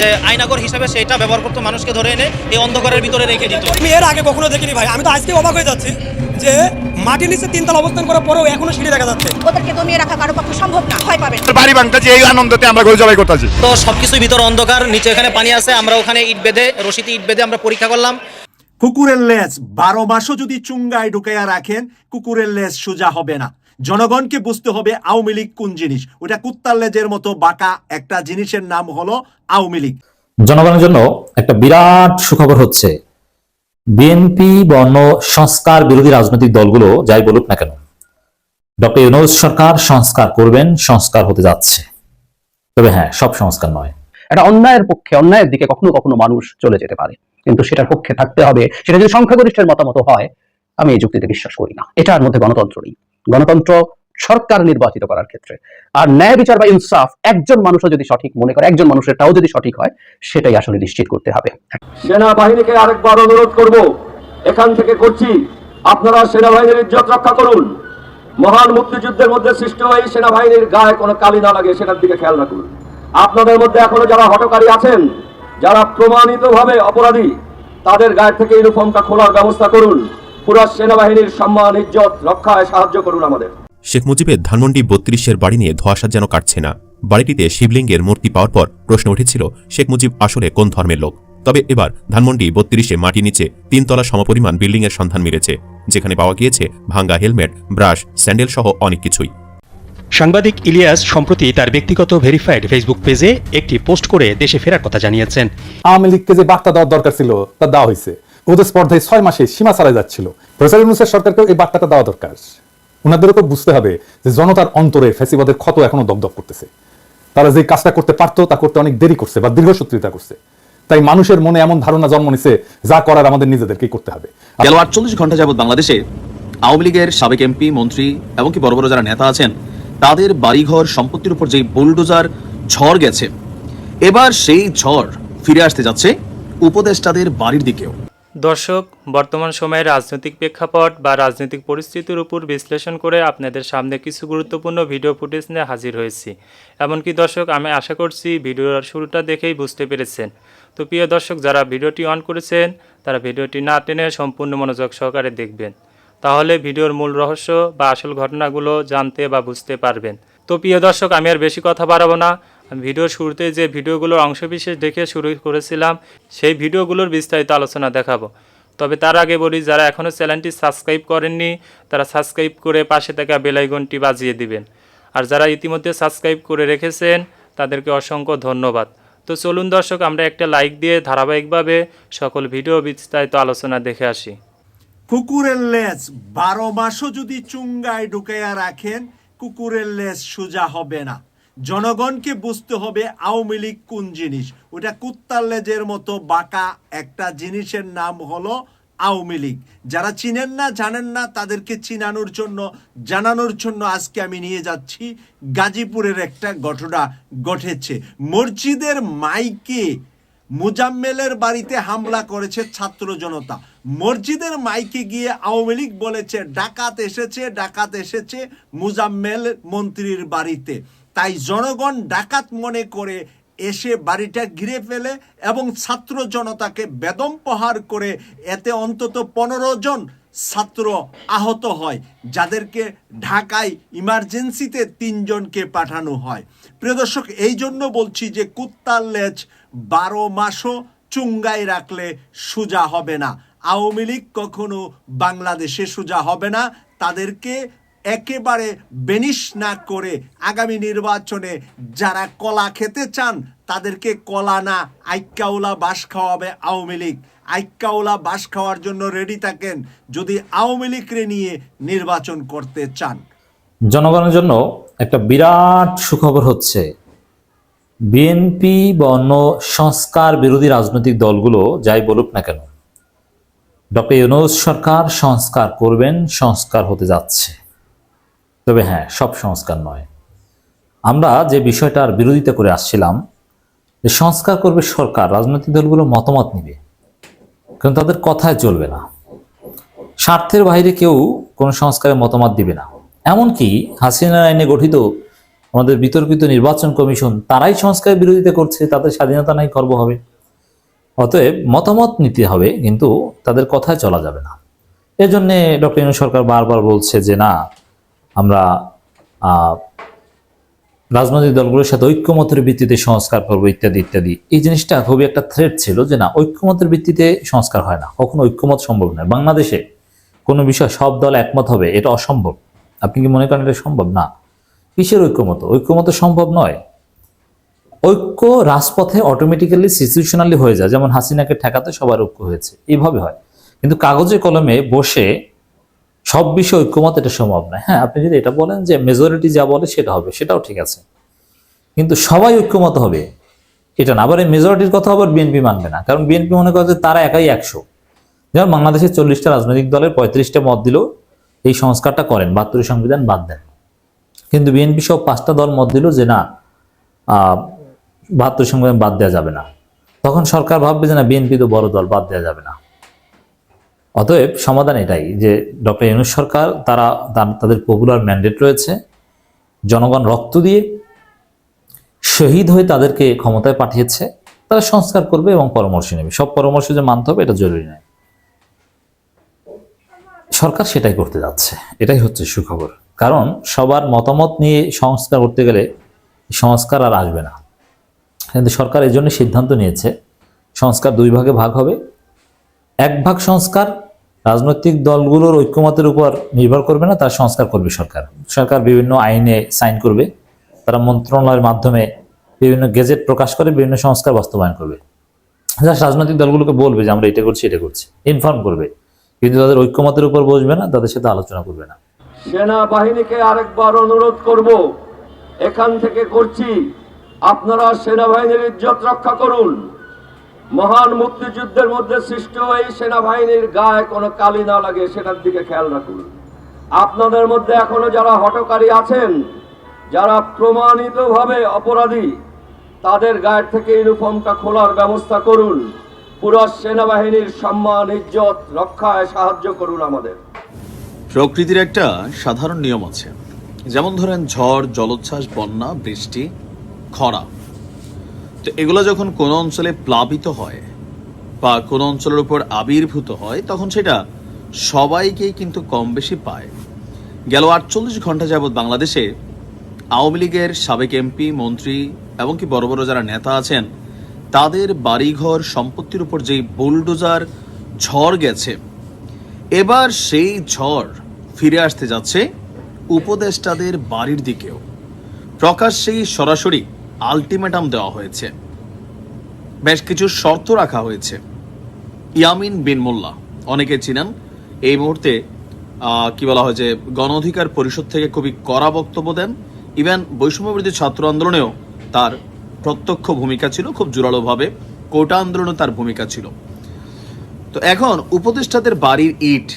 যে আইনাগর হিসাবে সেটা ব্যবহার করতো মানুষকে ধরে এনে এই অন্ধকারের ভিতরে রেখে দিত। আমি এর আগে কখনো দেখিনি ভাই। আমি তো আজকে অবাক হয়ে যাচ্ছি যে মাটির নিচে তিনতলা অবস্থান করার পরেও এখনও সিঁড়ি দেখা যাচ্ছে। ওদেরকে দমিয়ে রাখা কারও পক্ষে সম্ভব না ভয় পাবেন। বাড়ি ভাঙতেছি এই আনন্দতে আমরা গরু জবাই করতেছি। তো সবকিছুর ভিতর অন্ধকার নিচে এখানে পানি আছে আমরা ওখানে ইট বেঁধে রশিতে ইট বেঁধে আমরা পরীক্ষা করলাম। কুকুরের লেজ বারো মাসও যদি চুঙ্গায় ঢুকাইয়া রাখেন কুকুরের লেজ সোজা হবে না। জনগণকে বুঝতে হবে আওয়ামী লীগ কোন জিনিস। ওটা কুত্তার লেজের মতো বাঁকা একটা জিনিসের নাম হলো আওয়ামী লীগ। জনগণের জন্য একটা বিরাট সুখবর হচ্ছে। বিএনপি বর্ণ সংস্কার বিরোধী রাজনৈতিক দলগুলো যাই বলুক না কেন ডক্টর ইউনুস সরকার সংস্কার করবেন সংস্কার হতে যাচ্ছে। তবে হ্যাঁ সব সংস্কার নয়। এটা অন্যায়ের পক্ষে অন্যায়ের দিকে কখনো কখনো মানুষ চলে যেতে পারে। কিন্তু সেটার পক্ষে থাকতে হবে সেটা যদি সংখ্যাগরিষ্ঠের মতামত হয় আমি এই যুক্তিতে বিশ্বাস করি না। এটার মধ্যে গণতন্ত্র নেই। গণতন্ত্র সরকার নির্বাচিত করার ক্ষেত্রে। আর ন্যায় বিচার বা ইনসাফ, একজন মানুষও যদি সঠিক মনে করে, একজন মানুষের তাও যদি সঠিক হয়, সেটাই আসলে নিশ্চিত করতে হবে। সেনাবাহিনীকে আরেকবার অনুরোধ করব, এখান থেকে করছি। আপনারা সেনাবাহিনীর ইজ্জত রক্ষা করুন। মহান মুক্তিযুদ্ধের মধ্যে সৃষ্ট হয়ে সেনাবাহিনীর গায়ে কোনো কালি না লাগে সেটার দিকে খেয়াল রাখুন। আপনাদের মধ্যে এখনও যারা হটকারী আছেন, যারা প্রমাণিতভাবে অপরাধী, তাদের গায়ে থেকে ইউনিফর্মটা খোলার ব্যবস্থা করুন। পুরো সেনাবাহিনীর সম্মান ইজ্জত রক্ষায় সাহায্য করুন আমাদের। শেখ মুজিবের ধানমন্ডি বত্রিশের বাড়ি নিয়ে ধোঁয়াশা যেন কাটছে না। বাড়িটিতে শিবলিঙ্গের মূর্তি পাওয়ার পর প্রশ্ন উঠেছিল শেখ মুজিব আসলে কোন ধর্মের লোক? তবে এবার ধানমন্ডি বত্রিশে মাটি নিচে তিনতলা সমপরিমাণ বিল্ডিংয়ের সন্ধান মিলেছে যেখানে পাওয়া গিয়েছে ভাঙ্গা হেলমেট ব্রাশ স্যান্ডেল সহ অনেক কিছুই। সাংবাদিক ইলিয়াস সম্প্রতি তার ব্যক্তিগত ভেরিফাইড ফেসবুক পেজে একটি পোস্ট করে দেশে ফেরার কথা জানিয়েছেন। আওয়ামী লীগকে যে বার্তা দেওয়ার দরকার ছিল তা দেওয়া হয়েছে। ওদের স্পর্ধায় ছয় মাসে সীমা ছাড়া যাচ্ছিল। প্রফেসর ইউনুসের সরকারকেও এই বার্তাটা দেওয়া দরকার। ওনাদেরকে বুঝতে হবে যে জনতার অন্তরে ফ্যাসিবাদের ক্ষত এখনও দগদগ করতেছে। তারা যে কাজটা করতে পারতো, তা করতে অনেক দেরি করছে বা দীর্ঘসূত্রিতা করছে। তাই মানুষের মনে এমন ধারণা জন্ম নিছে, যা করার আমাদের নিজেদেরকেই করতে হবে। গেল আটচল্লিশ ঘণ্টা যাবৎ বাংলাদেশে আওয়ামী লীগের সাবেক এমপি, মন্ত্রী এমনকি বড় বড় যারা নেতা আছেন, তাদের বাড়িঘর সম্পত্তির উপর যে বুলডোজার ঝড় গেছে, এবার সেই ঝড় ফিরে আসতে যাচ্ছে উপদেষ্টাদের বাড়ির দিকেও। দর্শক, বর্তমান সময়ে রাজনৈতিক প্রেক্ষাপট বা রাজনৈতিক পরিস্থিতির উপর বিশ্লেষণ করে আপনাদের সামনে কিছু গুরুত্বপূর্ণ ভিডিও ফুটেজ নিয়ে হাজির হয়েছি। এমনকি দর্শক, আমি আশা করছি ভিডিওর শুরুটা দেখেই বুঝতে পেরেছেন। তো প্রিয় দর্শক, যারা ভিডিওটি অন করেছেন, তারা ভিডিওটি না টেনে সম্পূর্ণ মনোযোগ সহকারে দেখবেন। তাহলে ভিডিওর মূল রহস্য বা আসল ঘটনাগুলো জানতে বা বুঝতে পারবেন। তো প্রিয় দর্শক, আমি আর বেশি কথা বাড়াবো না। ভিডিওর শুরুতে যে ভিডিওগুলোর অংশবিশেষ দেখে শুরু করেছিলাম, সেই ভিডিওগুলোর বিস্তারিত আলোচনা দেখাবো। তবে তার আগে বলি, যারা এখনও চ্যানেলটি সাবস্ক্রাইব করেননি, তারা সাবস্ক্রাইব করে পাশে থাকা বেলাইকনটি বাজিয়ে দিবেন। আর যারা ইতিমধ্যে সাবস্ক্রাইব করে রেখেছেন, তাদেরকে অসংখ্য ধন্যবাদ। তো চলুন দর্শক, আমরা একটা লাইক দিয়ে ধারাবাহিকভাবে সকল ভিডিও বিস্তারিত আলোচনা দেখে আসি। কুকুরের লেজ বারো মাসও যদি চুঙ্গায় ঢুকাইয়া রাখেন, কুকুরের লেজ সোজা হবে না। জনগণকে বুঝতে হবে আওয়ামী লীগ কোন জিনিস। ওটা কুত্তার লেজের মতো বাঁকা একটা জিনিসের নাম হলো আওয়ামী লীগ। যারা চিনেন না, জানেন না, তাদেরকে চিনানোর জন্য, জানানোর জন্য আজকে আমি নিয়ে যাচ্ছি গাজীপুরের একটা ঘটনা ঘটেছে। মসজিদের মাইকে মুজাম্মেলের বাড়িতে হামলা করেছে ছাত্র জনতা। মসজিদের মাইকে গিয়ে আওয়ামী লীগ বলেছে, ডাকাত এসেছে ডাকাত এসেছে মুজাম্মেল মন্ত্রীর বাড়িতে। তাই জনগণ ডাকাত মনে করে এসে বাড়িটা ঘিরে ফেলে এবং ছাত্র জনতাকে বেদম প্রহার করে এতে অন্তত পনেরো জন ছাত্র আহত হয়, যাদেরকে ঢাকায় ইমার্জেন্সিতে তিনজনকে পাঠানো হয়। প্রিয় দর্শক, এই জন্য বলছি যে কুত্তার লেজ বারো মাসও চুঙ্গায় রাখলে সোজা হবে না। আওয়ামী লীগ কখনো বাংলাদেশে সোজা হবে না। তাদেরকে একেবারে বেনিশ না করে আগামী নির্বাচনে যারা কলা খেতে চান, তাদেরকে কলা না আইকাউলা বাস খাওয়াবে আওয়ামী লীগ। আইকাউলা বাস খাওয়ার জন্য রেডি থাকেন যদি আওয়ামী লীগরে নিয়ে নির্বাচন করতে চান। জনগণের জন্য একটা বিরাট সুখবর হচ্ছে বিএনপি বর্ণ সংস্কার বিরোধী রাজনৈতিক দলগুলো যাই বলুক না কেন, ডক্টর ইউনুস সরকার সংস্কার করবেন, সংস্কার হতে যাচ্ছে। তবে হ্যাঁ সব সংস্কার নয়। আমরা যে বিষয়টার বিরোধিতা করে আসছিলাম, যে সংস্কার করবে সরকার, রাজনৈতিক দলগুলো মতামত নিবে, কিন্তু তাদের কথায় চলবে না। স্বার্থের বাইরে কেউ কোনো সংস্কারে মতামত দিবে না। এমনকি হাসিনা আইনে গঠিত আমাদের বিতর্কিত নির্বাচন কমিশন, তারাই সংস্কার বিরোধিতা করছে, তাদের স্বাধীনতা নাই, খর্ব হবে। অতএব মতামত নিতে হবে, কিন্তু তাদের কথায় চলা যাবে না। এজন্য ডক্টর ইনু সরকার বারবার বলছে যে, না আমরা রাজনৈতিক দলগুলোর সাথে ঐক্যমতের ভিত্তিতে সংস্কার করব ইত্যাদি ইত্যাদি। এই জিনিসটা খুবই একটা থ্রেট ছিল যে না, ঐক্যমতের ভিত্তিতে সংস্কার হয় না। কখনো ঐক্যমত সম্ভব নয়। বাংলাদেশে কোনো বিষয় সব দল একমত হবে, এটা অসম্ভব। আপনি কি মনে করেন এটা সম্ভব? না। কিসের ঐক্যমত? ঐক্যমত সম্ভব নয়। ঐক্য রাজপথে অটোমেটিক্যালি সিচুয়েশনালি হয়ে যায়। যেমন হাসিনাকে ঠেকাতে সবার ঐক্য হয়েছে। এইভাবে হয়। কিন্তু কাগজে কলমে বসে সব বিষয়ে ঐক্যমত এটা সম্ভব নয়। হ্যাঁ আপনি যদি এটা বলেন যে মেজরিটি যা বলে সেটা হবে, সেটাও ঠিক আছে। কিন্তু সবাই ঐক্যমত হবে, এটা না আবার এই মেজরিটির কথা আবার বিএনপি মানবে না। কারণ বিএনপি মনে করে যে তারা একাই একশো। যেমন বাংলাদেশের চল্লিশটা রাজনৈতিক দলের পঁয়ত্রিশটা মত দিল এই সংস্কারটা করেন বাহাত্তরের সংবিধান বাদ দেন। কিন্তু বিএনপি সব পাঁচটা দল মত দিল যে না বাহাত্তর সংবিধান বাদ দেওয়া যাবে না। তখন সরকার ভাববে যে না বিএনপি তো বড় দল, বাদ দেওয়া যাবে না। অতএব সমাধান এটাই যে ডক্টর ইউনুস সরকার, তারা তাদের পপুলার ম্যান্ডেট রয়েছে, জনগণ রক্ত দিয়ে শহীদ হয়ে তাদেরকে ক্ষমতায় পাঠিয়েছে, তারা সংস্কার করবে এবং পরামর্শ নেবে। সব পরামর্শ যে মানতে হবে এটা জরুরি নয়। সরকার সেটাই করতে যাচ্ছে। এটাই হচ্ছে সুখবর। কারণ সবার মতামত নিয়ে সংস্কার করতে গেলে সংস্কার আর আসবে না। কিন্তু সরকার এই জন্য সিদ্ধান্ত নিয়েছে, সংস্কার দুই ভাগে ভাগ হবে। এক ভাগ সংস্কার রাজনৈতিক দলগুলোর ঐক্যমতের উপর নির্ভর করবে না, তার সংস্কার করবে সরকার। সরকার বিভিন্ন আইনে সাইন করবে, তারা মন্ত্রণালয়ের মাধ্যমে বিভিন্ন গেজেট প্রকাশ করে, বিভিন্ন সংস্কার বাস্তবায়ন করবে। জাস্ট রাজনৈতিক দলগুলোকে বলবে যে, আমরা এটা করছি এটা করছি ইনফর্ম করবে। কিন্তু তাদের ঐক্যমতের উপর বসবে না, তাদের সাথে আলোচনা করবে না। সেনাবাহিনীকে আরেকবার অনুরোধ করব, এখান থেকে করছি। আপনারা সেনাবাহিনীর ইজ্জত রক্ষা করুন। মহান মুক্তিযুদ্ধের মধ্যে সৃষ্ট এই সেনাবাহিনীর গায়ে কোনো কালি না লাগে, সেটার দিকে খেয়াল রাখুন। আপনাদের মধ্যে এখনও যারা হটকারী আছেন, যারা প্রমাণিতভাবে অপরাধী, তাদের গায়ের থেকে ইউনিফর্মটা খোলার ব্যবস্থা করুন। পুরো সেনাবাহিনীর সম্মান, ইজ্জত, রক্ষায় সাহায্য করুন আমাদের। প্রকৃতির একটা সাধারণ নিয়ম আছে। যেমন ধরেন ঝড়, জলোচ্ছ্বাস, বন্যা, বৃষ্টি, খরা। তো এগুলো যখন কোনো অঞ্চলে প্লাবিত হয় বা কোনো অঞ্চলের উপর আবির্ভূত হয়, তখন সেটা সবাইকেই কিন্তু কম বেশি পায়। গেল আটচল্লিশ ঘণ্টা যাবৎ বাংলাদেশে আওয়ামী লীগের সাবেক এমপি, মন্ত্রী এমনকি বড় বড় যারা নেতা আছেন, তাদের বাড়িঘর সম্পত্তির উপর যেই বুলডোজার ঝড় গেছে, এবার সেই ঝড় ফিরে আসতে যাচ্ছে উপদেষ্টাদের বাড়ির দিকেও। প্রকাশ্যেই সরাসরি আলটিমেটাম দেওয়া হয়েছে। বেশ কিছু শর্ত রাখা হয়েছে। ইয়ামিন বিন মোল্লা, অনেকে চিনেন, এই মুহূর্তে কি বলা হয় যে, গণ অধিকার পরিষদ থেকে খুবই কড়া বক্তব্য দেন। ইভেন বৈষম্যবিরোধী ছাত্র আন্দোলনেও তার প্রত্যক্ষ ভূমিকা ছিল, খুব জোরালোভাবে কোটা আন্দোলনে তার ভূমিকা ছিল। তো এখন উপদেষ্টাদের বাড়ির ইট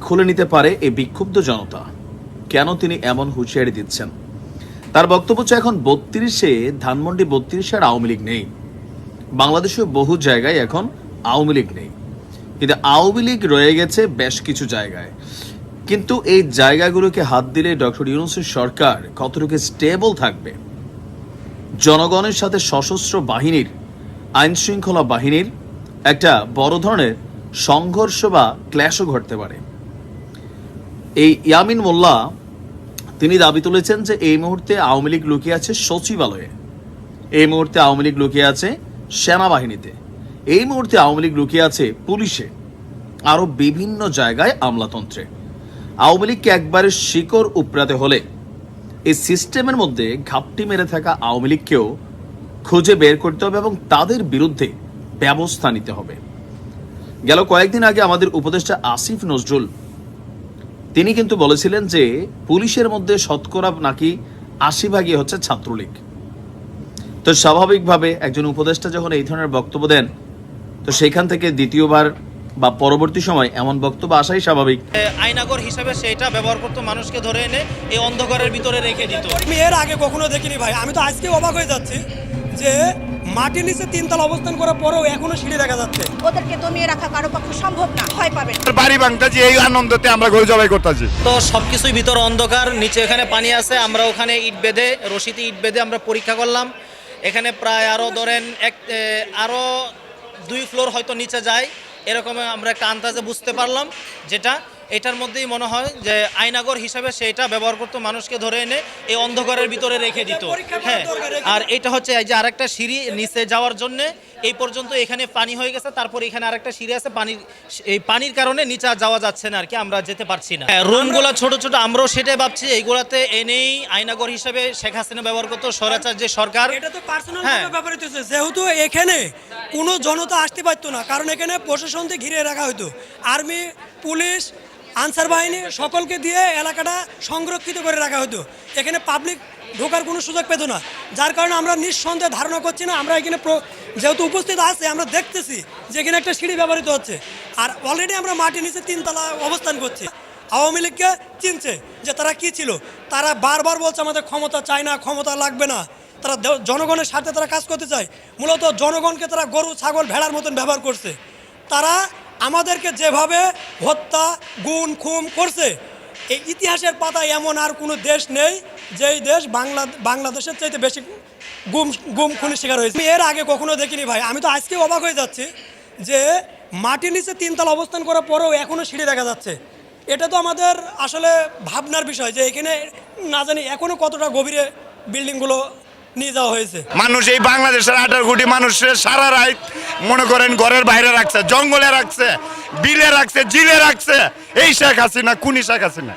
খুলে নিতে পারে এই বিক্ষুব্ধ জনতা। কেন তিনি এমন হুঁশিয়ারি দিচ্ছেন? তার বক্তব্য হচ্ছে, এখন বত্রিশে, ধানমন্ডি বত্রিশে আর আওয়ামী লীগ নেই। বাংলাদেশের বহু জায়গায় এখন আওয়ামী লীগ নেই। কিন্তু আওয়ামী লীগ রয়ে গেছে বেশ কিছু জায়গায়। কিন্তু এই জায়গাগুলোকে হাত দিলে ডক্টর ইউনুসের সরকার কতটুকু স্টেবল থাকবে? জনগণের সাথে সশস্ত্র বাহিনীর আইন শৃঙ্খলা বাহিনীর একটা বড় ধরনের সংঘর্ষ বা ক্ল্যাশও ঘটতে পারে। এই ইয়ামিন মোল্লা তিনি দাবি তুলেছেন যে এই মুহূর্তে আওয়ামী লীগ লুকিয়ে আছে সচিবালয়ে। এই মুহূর্তে আওয়ামী লীগ লুকিয়ে আছে সেনাবাহিনীতে। এই মুহূর্তে আওয়ামী লীগ লুকিয়ে আছে পুলিশে। আরও বিভিন্ন জায়গায় আমলাতন্ত্রে। আওয়ামী লীগকে একবারে শিকড় উপড়াতে হলে এই সিস্টেমের মধ্যে ঘাপটি মেরে থাকা আওয়ামী লীগকেও খুঁজে বের করতে হবে এবং তাদের বিরুদ্ধে ব্যবস্থা নিতে হবে। গেল কয়েকদিন আগে আমাদের উপদেষ্টা আসিফ নজরুল তিনি কিন্তু বলেছিলেন যে পুলিশের মধ্যে শতকরা নাকি আশি ভাগই হচ্ছে ছাত্রলীগ। তো স্বাভাবিকভাবে একজন উপদেষ্টা যখন এই ধরনের বক্তব্য দেন তো সেখান থেকে দ্বিতীয়বার বা পরবর্তী সময় এমন বক্তব্য আসাই স্বাভাবিক। আইনাগর হিসাবে সেটা ব্যবহার করতো মানুষকে ধরে এনে এই অন্ধকারের ভিতরে রেখে দিত। আমি এর আগে কখনো দেখিনি ভাই। আমি তো আজকে অবাক হয়ে যাচ্ছি যে মাটির নিচে তিনতলা অবস্থান করার পরেও এখনও সিঁড়ি দেখা যাচ্ছে। ওদেরকে দমিয়ে রাখা কারও পক্ষে সম্ভব না ভয় পাবেন। বাড়ি ভাঙতেছি এই আনন্দতে আমরা গরু জবাই করতেছি। তো সবকিছুই ভিতর অন্ধকার নিচে এখানে পানি আছে আমরা ওখানে ইট বেঁধে রশিতে ইট বেঁধে আমরা পরীক্ষা করলাম। এখানে প্রায় আরও ধরেন এক আরও আরও দুই ফ্লোর হয়তো নিচে যায়। এরকম আমরা একটা আন্দাজে বুঝতে পারলাম যেটা এটার মধ্যেই মনে হয় যে আইনাগর হিসাবে সেটা ব্যবহার করতো মানুষকে ধরে এনে এই অন্ধকারের ভিতরে রেখে দিত। হ্যাঁ আর এটা হচ্ছে এই যে আরেকটা সিঁড়ি নিচে যাওয়ার জন্য এই পর্যন্ত এখানে পানি হয়ে গেছে তারপর এখানে আরেকটা সিঁড়ি আছে পানির এই পানির কারণে নিচে যাওয়া যাচ্ছে না আর কি আমরা যেতে পারছি না। রুমগুলো ছোট ছোট আমরাও সেটাই ভাবছি এইগুলাতে এনেই আয়নাগর হিসেবে শেখ হাসিনা ব্যবহার করতো স্বরাচার যে সরকার। এটা তো পার্সোনাল হ্যাঁ। ব্যাপার যেহেতু এখানে কোনো জনতা আসতে পারতো না কারণ এখানে প্রশাসন দিয়ে ঘিরে রাখা হতো আর্মি পুলিশ আনসার বাহিনী সকলকে দিয়ে এলাকাটা সংরক্ষিত করে রাখা হতো এখানে পাবলিক ঢোকার কোনো সুযোগ পেত না। যার কারণে আমরা নিঃসন্দেহে ধারণা করছি না, আমরা এখানে যেহেতু উপস্থিত আছে, আমরা দেখতেছি যে এখানে একটা সিঁড়ি ব্যবহৃত হচ্ছে। আর অলরেডি আমরা মাটির নিচে তিনতলা অবস্থান করছি। আওয়ামী লীগকে চিনছে যে তারা কি ছিল। তারা বারবার বলছে, আমাদের ক্ষমতা চায় না, ক্ষমতা লাগবে না। তারা জনগণের স্বার্থে তারা কাজ করতে চায়। মূলত জনগণকে তারা গরু, ছাগল, ভেড়ার মতন ব্যবহার করছে। তারা আমাদেরকে যেভাবে হত্যা গুণ খুম করছে এই ইতিহাসের পাতায় এমন আর কোনো দেশ নেই যেই দেশ বাংলা, বাংলাদেশের চাইতে বেশি গুম গুম খুনের শিকার হয়েছে। এর আগে কখনো দেখিনি ভাই। আমি তো আজকে অবাক হয়ে যাচ্ছি যে মাটির নিচে তিনতলা অবস্থান করার পরেও এখনও সিঁড়ি দেখা যাচ্ছে। এটা তো আমাদের আসলে ভাবনার বিষয় যে এখানে না জানি এখনও কতটা গভীরে বিল্ডিংগুলো মানুষ এই বাংলাদেশের আঠারো কোটি মানুষের সারা রাত মনে করেন ঘরের বাইরে রাখছে, জঙ্গলে রাখছে, বিলে রাখছে, জিলে রাখছে। এই শেখ হাসিনা কুনি শেখ হাসিনা।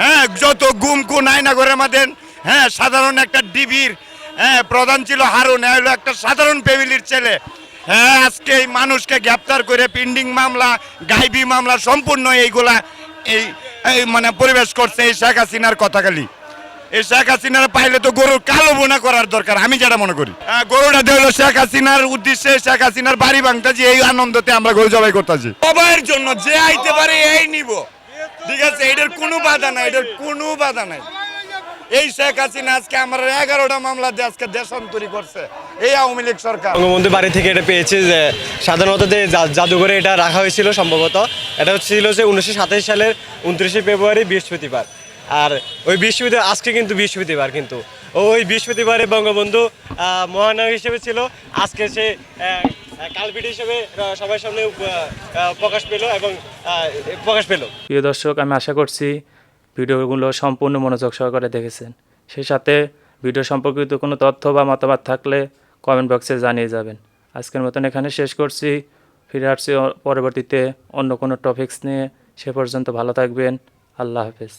হ্যাঁ যত গুম কুন আয়না করে মাদেন হ্যাঁ সাধারণ একটা ডিবির হ্যাঁ প্রধান ছিল হারুন হলো একটা সাধারণ ফ্যামিলির ছেলে। হ্যাঁ আজকে এই মানুষকে গ্রেপ্তার করে পিন্ডিং মামলা, গাইবি মামলা সম্পূর্ণ এইগুলা এই এই মানে পরিবেশ করছে এই শেখ হাসিনার কথাকালি শেখ হাসিনার পাইলে তো গরুর কালো বোনা করার দরকার আমি যেটা মনে করি। হ্যাঁ, গরুটা শেখ হাসিনার উদ্দেশ্যে শেখ হাসিনার বাড়ি ভাঙতেছি এই আনন্দতে আমরা গরু জবাই করতেছি। জন্য যে আইতে পারে এই নিব। ঠিক আছে এটার কোনো বাধা নাই এটার কোনো বাধা নাই। এই শেখ হাসিনা আজকে আমার এগারোটা মামলা দিয়ে আজকে দেশান্তরি করছে এই আওয়ামী লীগ সরকার। বঙ্গবন্ধু বাড়ি থেকে এটা পেয়েছি যে সাধারণত যে জাদুঘরে এটা রাখা হয়েছিল সম্ভবত এটা হচ্ছিল যে উনিশশো সাতাশ সালের উনত্রিশে ফেব্রুয়ারি বৃহস্পতিবার। আর ওই বৃহস্পতিবার, আজকে কিন্তু বৃহস্পতিবার কিন্তু। ওই বৃহস্পতিবারে বঙ্গবন্ধু মহানায়ক হিসেবে ছিল। আজকে সে কালপিট হিসেবে সবার সামনে প্রকাশ পেল এবং প্রকাশ পেল। প্রিয় দর্শক, আমি আশা করছি ভিডিওগুলো সম্পূর্ণ মনোযোগ সহকারে দেখেছেন। সেই সাথে ভিডিও সম্পর্কিত কোনো তথ্য বা মতামত থাকলে কমেন্ট বক্সে জানিয়ে যাবেন। আজকের মতন এখানে শেষ করছি। ফিরে আসছি পরবর্তীতে অন্য কোনো টপিকস নিয়ে। সে পর্যন্ত ভালো থাকবেন। আল্লাহ হাফেজ।